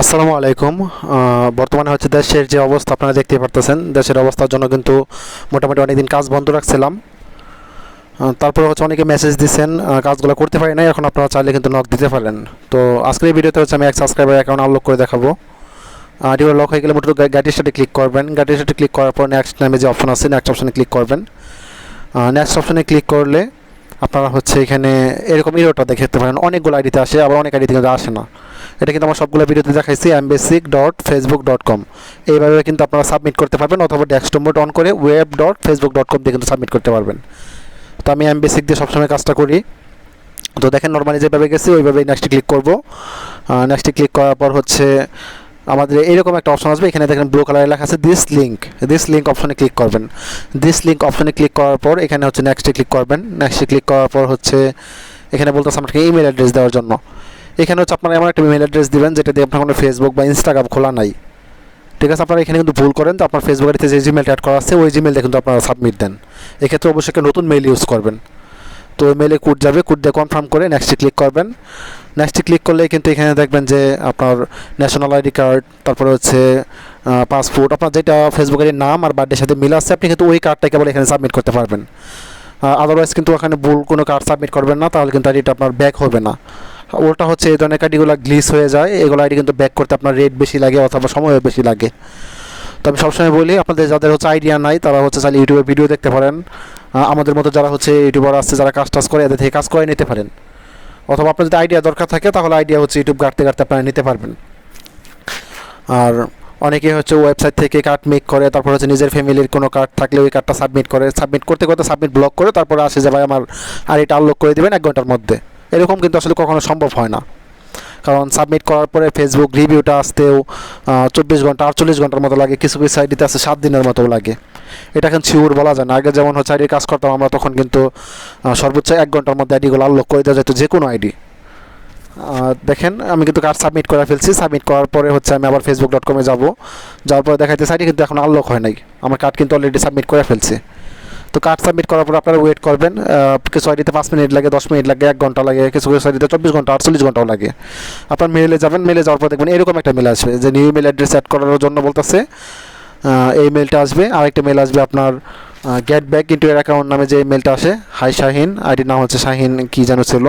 আসসালামু আলাইকুম। বর্তমানে হচ্ছে দেশের যে অবস্থা, আপনারা দেখতে পারতেছেন, দেশের অবস্থার জন্য কিন্তু মোটামুটি অনেকদিন কাজ বন্ধ রাখছিলাম। তারপরে হচ্ছে অনেকে মেসেজ দিচ্ছেন কাজগুলো করতে পারি নাই, এখন আপনারা চাইলে কিন্তু নক দিতে পারেন। তো আজকের এই ভিডিওতে হচ্ছে আমি এক সাবস্ক্রাইবার অ্যাকাউন্ট আনলক করে দেখাবো। আইডিও লক হয়ে গেলে মোটর গাড়ির সাথে ক্লিক করবেন। গাড়ির সাথে ক্লিক করার পর নেক্সট নামে যে অপশন আছে নেক্সট অপশনে ক্লিক করবেন। নেক্সট অপশনে ক্লিক করলে আপনারা হচ্ছে এখানে এরকম ইরোটা দেখতে পারেন। অনেকগুলো আইডিতে আসে, আবার অনেক আইডিতে কিন্তু আসে না। এটা কিন্তু আমার সবগুলো ভিডিওতে দেখাইছি mbasic dot facebook dot com এইভাবে কিন্তু আপনারা সাবমিট করতে পারবেন অথবা ডেস্কটপ মোড অন করে web dot facebook dot com দিয়ে কিন্তু সাবমিট করতে পারবেন। তো আমি অ্যাম্বেসিক দিয়ে সবসময় কাজটা করি। তো দেখেন নর্মালি যেভাবে গেছি ওইভাবে নেক্সটে ক্লিক করব। নেক্সটে ক্লিক করার পর হচ্ছে আমাদের এইরকম একটা অপশন আসবে। এখানে দেখেন ব্লু কালারে লেখা আছে দিস লিঙ্ক দিস লিঙ্ক অপশনে ক্লিক করবেন। দিস লিঙ্ক অপশনে ক্লিক করার পর এখানে হচ্ছে নেক্সটে ক্লিক করবেন। নেক্সটে ক্লিক করার পর হচ্ছে, এখানে বলতেছে আপনাকে ইমেল অ্যাড্রেস দেওয়ার জন্য। এখানে হচ্ছে আপনারা এমন একটা ইমেল অ্যাড্রেস দেবেন যেটা দিয়ে আপনার কোনো ফেসবুক বা ইনস্টাগ্রাম খোলা নাই। ঠিক আছে? আপনারা এখানে কিন্তু ভুল করেন তো আপনার ফেসবুক আইডিতে যে জিমেলটা অ্যাড করা আছে, ওই জিমেলটা কিন্তু আপনারা সাবমিট দেন। এক্ষেত্রে অবশ্যই একটা নতুন মেইল ইউজ করবেন। তো ওই মেলে কোড যাবে, কোড দিয়ে কনফার্ম করে নেক্সটে ক্লিক করবেন। নেক্সটে ক্লিক করলে কিন্তু এখানে দেখবেন যে আপনার ন্যাশনাল আইডি কার্ড তারপরে হচ্ছে পাসপোর্ট আপনার যেটা ফেসবুকের নাম আর বার্থডের সাথে মিল আছে, আপনি কিন্তু ওই কার্ডটা কেবল এখানে সাবমিট করতে পারবেন। আদারওয়াইজ কিন্তু ওখানে ভুল কোনো কার্ড সাবমিট করবেন না, তাহলে কিন্তু আইডিটা আপনার ব্যাক হবে না। ওটা হচ্ছে এই ধরনের আইডিগুলো গ্লিস হয়ে যায়, এগুলো আইডি কিন্তু ব্যাক করতে আপনার রেট বেশি লাগে অথবা সময়ও বেশি লাগে। তো আমি সবসময় বলি, আপনাদের যাদের হচ্ছে আইডিয়া নাই, তারা হচ্ছে চাইলে ইউটিউবে ভিডিও দেখতে পারেন। আমাদের মতো যারা হচ্ছে ইউটিউবার আছে, যারা কাজ টাজ করে, এদের থেকে কাজ করে নিতে পারেন। অথবা আপনার যদি আইডিয়া দরকার থাকে, তাহলে আইডিয়া হচ্ছে ইউটিউব ঘাটতে ঘাটতে আপনারা নিতে পারবেন। আর অনেকে হচ্ছে ওয়েবসাইট থেকে কার্ড মেক করে, তারপর হচ্ছে নিজের ফ্যামিলির কোনো কার্ড থাকলে ওই কার্ডটা সাবমিট করে। সাবমিট করতে করতে সাবমিট ব্লক করে, তারপরে আসে যে, ভাই, আমার আর এটা আনলক করে দেবেন এক ঘণ্টার মধ্যে। এরকম কিন্তু আসলে কখনো সম্ভব হয় না। কারণ সাবমিট করার পরে ফেসবুক রিভিউটা আসতেও চব্বিশ ঘণ্টা, আটচল্লিশ ঘণ্টার মতো লাগে, কিছু কিছু সাইডিতে আছে সাত দিনের মতো লাগে। এটা এখন শিওর বলা যায় না। আগে যেমন হচ্ছে আইডির কাজ করতাম আমরা, তখন কিন্তু সর্বোচ্চ এক ঘণ্টার মধ্যে আইডিগুলো আনলক করে দেওয়া যেত যে কোনো আইডি দেখেন, আমি কিন্তু কার্ড সাবমিট করে ফেলছি। সাবমিট করার পরে হচ্ছে আমি আবার ফেসবুক ডট কমে যাব। যাওয়ার পরে দেখাইতে সাইডে কিন্তু এখন আনলক হয় নাই। আমার কার্ড কিন্তু অলরেডি সাবমিট করে ফেলছি। তো কার্ড সাবমিট করার পর আপনারা ওয়েট করবেন কিছু আইডিতে পাঁচ মিনিট লাগে, দশ মিনিট লাগে, এক ঘণ্টা লাগে, কিছু কিছু আইডিতে চব্বিশ ঘণ্টা, আটচল্লিশ ঘন্টাও লাগে। আপনার মেলে যাবেন মেলে যাওয়ার পর দেখবেন এরকম একটা মেল আসবে, যে নিউ ইমেল অ্যাড্রেস অ্যাড করার জন্য বলতেছে এই মেলটা আসবে, আরেকটা মেল আসবে আপনার গেট ব্যাক ইন্টু এর অ্যাকাউন্ট নামে যে মেলটা আসে হাই শাহিন আইডির নাম হচ্ছে শাহিন কি যেন ছিল।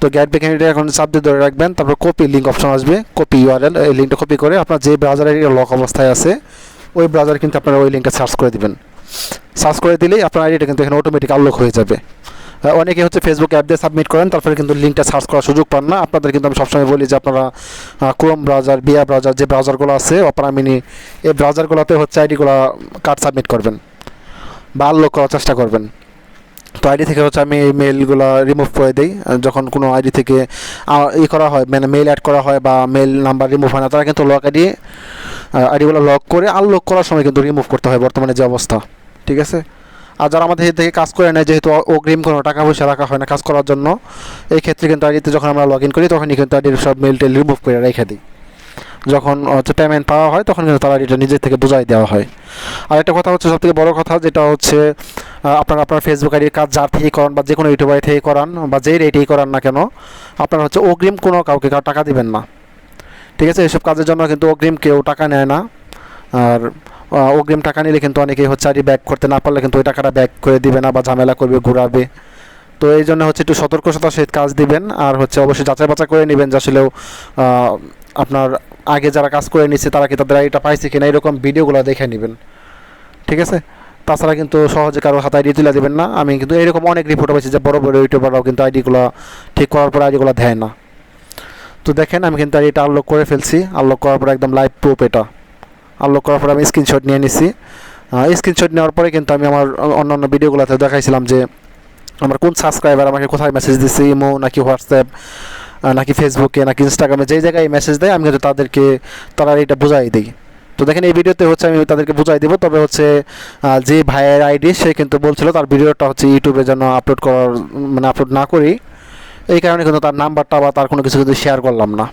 তো গ্যাট ব্যাক ইন্টু এখন দিয়ে ধরে রাখবেন, তারপর কপি লিঙ্ক অপশন আসবে কপি ইউআরএল এই লিঙ্কটা কপি করে আপনার যে ব্রাউজারে লক অবস্থায় আছে, ওই ব্রাউজার কিন্তু আপনারা ওই লিঙ্কটা সার্চ করে দিবেন। সার্চ করে দিলেই আপনার আইডিটা কিন্তু এখানে অটোমেটিক আনলক হয়ে যাবে। অনেকে হচ্ছে ফেসবুক অ্যাপ দিয়ে সাবমিট করেন, তারপরে কিন্তু লিঙ্কটা সার্চ করার সুযোগ পান না। আপনাদের কিন্তু আমি সবসময় বলি যে আপনারা ক্রোম ব্রাউজার বিয়া ব্রাউজার যে ব্রাউজারগুলো আছে অপরা মিনি এই ব্রাউজারগুলোতে হচ্ছে আইডিগুলো কার্ড সাবমিট করবেন বা আনলক করার চেষ্টা করবেন। তো আইডি থেকে হচ্ছে আমি এই মেলগুলো রিমুভ করে দিই। যখন কোনো আইডি থেকে ই করা হয় মানে মেল অ্যাড করা হয় বা মেল নাম্বার রিমুভ হয় না, তারা কিন্তু লক আইডি আইডিগুলো লক করে আনলক করার সময় কিন্তু রিমুভ করতে হয় বর্তমানে যে অবস্থা। ঠিক আছে? আর যারা আমাদের থেকে কাজ করে নেয়, যেহেতু অগ্রিম কোনো টাকা পয়সা রাখা হয় না কাজ করার জন্য, এই ক্ষেত্রে কিন্তু আইডিতে যখন আমরা লগ ইন করি, তখনই কিন্তু আইডির সব মেল টেল রিমুভ করে রেখে দিই। যখন হচ্ছে পেমেন্ট পাওয়া হয়, তখন কিন্তু তারা এটা নিজের থেকে বুঝাই দেওয়া হয়। আর একটা কথা হচ্ছে, সবথেকে বড় কথা যেটা হচ্ছে আপনার আপনার ফেসবুক আইডির কাজ যার থেকেই করান বা যে কোনো ইউটিউবার থেকে করান বা যেই রেটেই করান না কেন, আপনারা হচ্ছে অগ্রিম কোনো কাউকে কাউ টাকা দিবেন না। ঠিক আছে, এসব কাজের জন্য কিন্তু অগ্রিম কেউ টাকা নেয় না। আর অগ্রিম টাকা নিলে কিন্তু অনেকেই হচ্ছে আইডি ব্যাক করতে না পারলে কিন্তু ওই টাকাটা ব্যাক করে দিবে না বা ঝামেলা করবে, ঘুরাবে। তো এই জন্য হচ্ছে একটু সতর্কতার সহিত কাজ দিবেন আর হচ্ছে অবশ্যই যাচাই বাছাই করে নেবেন যে আসলেও আপনার আগে যারা কাজ করে নিচ্ছে তারা কি তাদের আইডিটা পাইছে কিনা এরকম ভিডিওগুলো দেখে নেবেন। ঠিক আছে? তাছাড়া কিন্তু সহজে কারও হাতে আইডি তুলে দেবেন না। আমি কিন্তু এরকম অনেক রিপোর্ট পাইছি যে বড় বড় ইউটিউবাররাও কিন্তু আইডিগুলো ঠিক করার পর আইডিগুলো দেয় না। তো দেখেন, আমি কিন্তু এটা আনলক করে ফেলছি। আনলক করার পর একদম লাইভ প্রুফ এটা। আনলক করার পর আমি স্ক্রিনশট নিয়ে নিছি। স্ক্রিনশট নেওয়ার পরে কিন্তু আমি আমার অন্যান্য ভিডিওগুলোতে দেখাইছিলাম যে, আমার কোন সাবস্ক্রাইবার আমাকে কোথায় মেসেজ দিচ্ছে ইমো নাকি হোয়াটসঅ্যাপ নাকি ফেসবুকে নাকি ইনস্টাগ্রামে যেই জায়গায় মেসেজ দেয়, আমি কিন্তু তাদেরকে, তারা এটা বুঝাই দিই। তো দেখেন, এই ভিডিওতে হচ্ছে আমি তাদেরকে বুঝাই দেবো। তবে হচ্ছে যে ভাইয়ের আইডি সে কিন্তু বলছিল তার ভিডিওটা হচ্ছে ইউটিউবে যেন আপলোড করার মানে আপলোড না করি। এই কারণে কিন্তু তার নাম্বারটা বা তার কোনো কিছু কিন্তু শেয়ার করলাম না।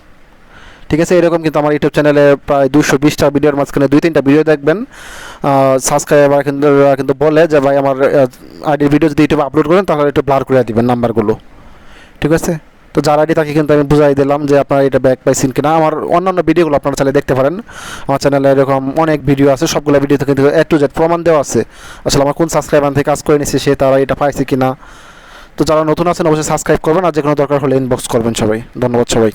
ঠিক আছে? এরকম কিন্তু আমার ইউটিউব চ্যানেলে প্রায় দুশো বিশটা ভিডিওর মাঝখানে দুই তিনটা ভিডিও দেখবেন। সাবস্ক্রাইবার কিন্তু কিন্তু বলে যে, ভাই, আমার আইডির ভিডিও যদি ইউটিউবে আপলোড করেন, তাহলে একটু ব্লার করে দেবেন নাম্বারগুলো। ঠিক আছে? তো যার আইডি তাকে কিন্তু আমি বুঝাই দিলাম যে, আপনারা এটা ব্যাক পাইছেন কিনা? আমার অন্যান্য ভিডিওগুলো আপনারা চাইলে দেখতে পারেন। আমার চ্যানেলে এরকম অনেক ভিডিও আছে, সবগুলো ভিডিও থেকে এ টু জেড প্রমাণ দেওয়া আছে। আসলে আমার কোন সাবস্ক্রাইবার থেকে কাজ করে নিছে, সে তারা এটা পাইছে কিনা? তো যারা নতুন আছেন, অবশ্যই সাবস্ক্রাইব করবেন আর যে কোনো দরকার হলে ইনবক্স করবেন সবাই। ধন্যবাদ সবাই